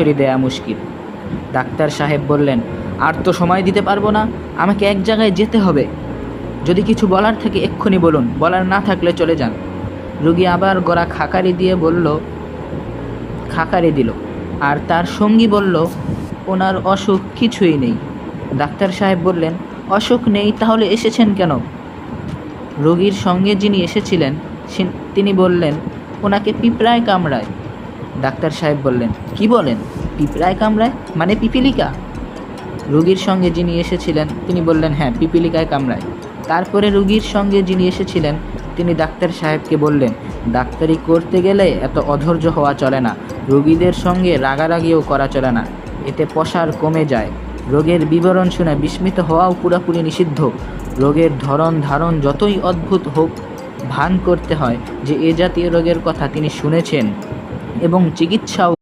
Sorry দেয়া মুশকিল। Doctor সাহেব বললেন, আর তো সময় দিতে পারব না, আমাকে এক জায়গায় যেতে হবে। যদি কিছু বলার থাকে এক্ষুনি বলুন, বলার না থাকলে চলে যান। রুগী আবার গড়া খাকারি দিয়ে বলল, খাকারি দিল। আর তার সঙ্গী বলল, ওনার অসুখ কিছুই নেই। ডাক্তার সাহেব বললেন, অসুখ নেই, তাহলে এসেছেন কেন? রোগীর সঙ্গে যিনি এসেছিলেন তিনি বললেন, ওনাকে পিঁপড়ায় কামড়ায়। ডাক্তার সাহেব বললেন, কি বলেন? পিঁপড়ায় কামড়ায়? মানে পিপিলিকা? রুগীর সঙ্গে যিনি এসেছিলেন, তিনি বললেন হ্যাঁ পিপিলিকায় কামড়ায়। তারপরে রুগীর সঙ্গে যিনি এসেছিলেন, তিনি ডাক্তার সাহেবকে বললেন, ডাক্তারি করতে গেলে এত অধৈর্য হওয়া চলে না। রোগীদের সঙ্গে রাগারাগিও করা চলে না। এতে পসার কমে যায়। রোগের বিবরণ শুনে বিস্মিত হওয়াও পুরোপুরি নিষিদ্ধ। রোগের ধরন ধারণ যতই অদ্ভুত হোক, ভান করতে হয় যে এ জাতীয় রোগের কথা তিনি শুনেছেন। এবং চিকিৎসাও